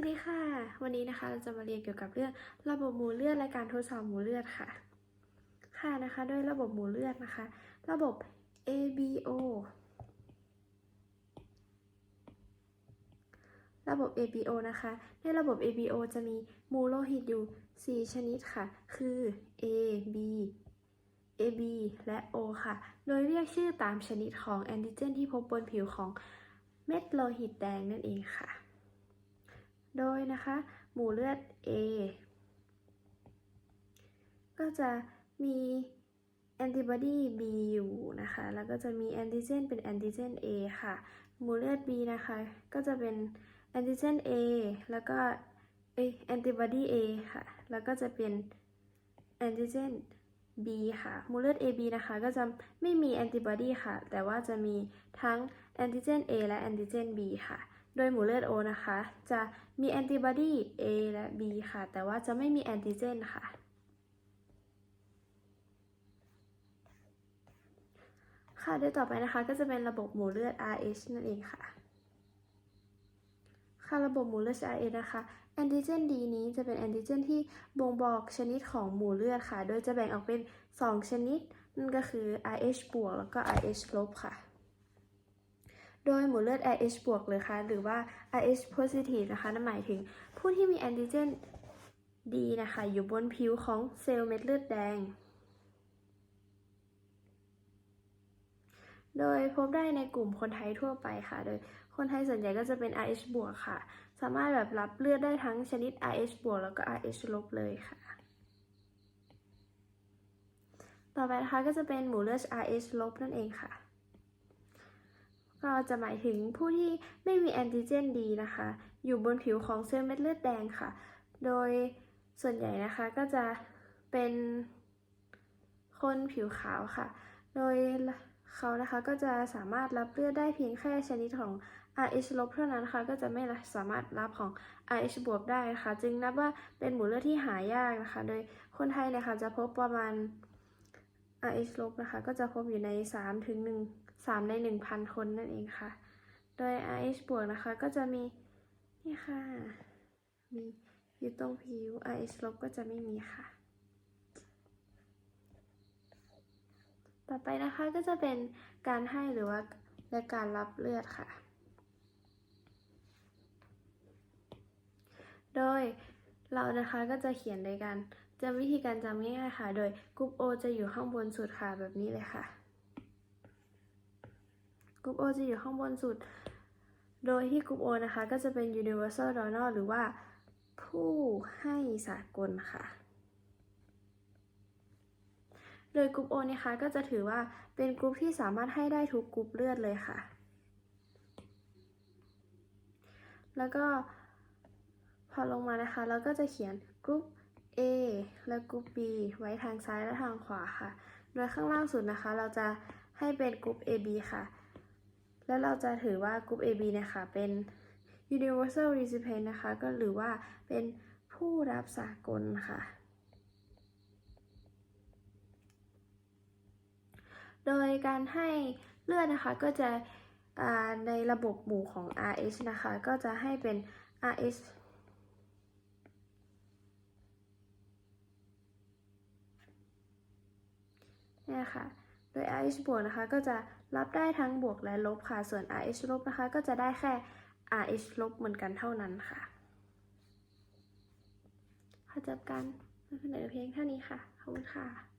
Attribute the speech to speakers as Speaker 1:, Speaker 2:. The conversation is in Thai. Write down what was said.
Speaker 1: วัสดีค่ะ วันนี้นะคะเราจะมาเรียนเกี่ยวกับเรื่องระบบหมู่เลือดและการทดสอบหมู่เลือดค่ะ ค่ะนะคะด้วยระบบหมู่เลือดนะคะ ระบบ ABO ระบบ ABO นะคะ ในระบบ ABO จะมีหมู่โลหิตอยู่ 4 ชนิดค่ะ คือ A B AB และ O ค่ะ โดยเรียกชื่อตามชนิดของแอนติเจนที่พบบนผิวของเม็ดโลหิตแดงนั่นเองค่ะ โดยนะคะ หมู่เลือด A ก็จะมีแอนติบอดี B อยู่นะคะ แล้วก็จะมีแอนติเจนเป็นแอนติเจน A ค่ะ หมู่เลือด B นะคะ ก็จะเป็นแอนติเจน A แล้วก็เอแอนติบอดี A ค่ะ แล้วก็จะเป็นแอนติเจน B ค่ะ หมู่เลือด AB นะคะ ก็จะไม่มีแอนติบอดีค่ะ แต่ว่าจะมีทั้งแอนติเจน A และแอนติเจน B ค่ะ โดยหมู่เลือด O นะคะ จะมีแอนติบอดี A และ B ค่ะ แต่ว่าจะไม่มีแอนติเจนค่ะ ค่ะโดยต่อไปนะคะก็จะเป็นระบบหมู่เลือด RH นั่นเองค่ะ ค่ะระบบหมู่เลือด RH นะคะแอนติเจน D นี้จะเป็นแอนติเจนที่บ่งบอกชนิดของหมู่เลือดค่ะ โดยจะแบ่งออกเป็น 2 ชนิด นั่นก็คือ RH บวกแล้วก็ RH ลบค่ะ โดยหมู่เลือด RH บวกเลยค่ะหรือว่า RH positive นะคะนั่นหมายถึงผู้ที่มีแอนติเจน D นะคะอยู่บนผิวของเซลล์เม็ดเลือดแดง โดยพบได้ในกลุ่มคนไทยทั่วไปค่ะ โดยคนไทยส่วนใหญ่ก็จะเป็น RH บวกค่ะ สามารถแบบรับเลือดได้ทั้งชนิด RH บวกแล้วก็ RH ลบเลยค่ะ ต่อไปนะคะก็จะเป็นหมู่เลือด RH ลบนั่นเองค่ะ ก็จะหมายถึงผู้ที่ไม่มีแอนติเจนดีนะคะ อยู่บนผิวของเซลล์เม็ดเลือดแดงค่ะ โดยส่วนใหญ่นะคะก็จะเป็นคนผิวขาวค่ะ โดยเขานะคะก็จะสามารถรับเลือดได้เพียงแค่ชนิดของ RH ลบเท่านั้นค่ะก็จะไม่สามารถรับของ RH บวกได้นะคะจึงนับว่าเป็นหมู่เลือดที่หายากนะคะ โดยคนไทยนะคะจะพบประมาณ RH ลบนะคะก็จะพบอยู่ใน3ถึง1 3 ใน 1,000 คนนั่นเองค่ะ โดย RH บวกนะคะก็จะมีนี่ค่ะ มีอยู่ตรงผิว RH ลบก็จะไม่มีค่ะ ต่อไปนะคะก็จะเป็นการให้หรือว่าและการรับเลือดค่ะ โดยเรานะคะก็จะเขียนโดยการจำวิธีการจำง่ายๆค่ะ โดยกรุ๊ป O จะอยู่ข้างบนสุดค่ะแบบนี้เลยค่ะ กรุ๊ป O จะอยู่ข้างบนสุด โดยที่กรุ๊ป O นะคะก็จะเป็น universal donor หรือว่าผู้ให้สากลค่ะ โดยกรุ๊ป O นะคะก็จะถือว่าเป็นกรุ๊ปที่สามารถให้ได้ทุกกรุ๊ปเลือดเลยค่ะ แล้วก็พอลงมานะคะ เราก็จะเขียนกรุ๊ป A และกรุ๊ป B ไว้ทางซ้ายและทางขวาค่ะ โดยข้างล่างสุดนะคะ เราจะให้เป็นกรุ๊ป AB ค่ะ แล้วเราจะถือว่ากรุ๊ป AB นี่ยค่ะเป็น universal recipient นะคะก็หรือว่าเป็นผู้รับสากลค่ะ โดยการให้เลือดนะคะก็จะในระบบหมู่ของ RH นะคะก็จะให้เป็น RH เนี่ยค่ะ โดย RH บวกนะคะก็จะรับได้ทั้งบวกและลบค่ะ ส่วน RH ลบนะคะก็จะได้แค่ RH ลบเหมือนกันเท่านั้นค่ะขอจบการนเสนอเพียงเท่านี้ค่ะ ขอบคุณค่ะ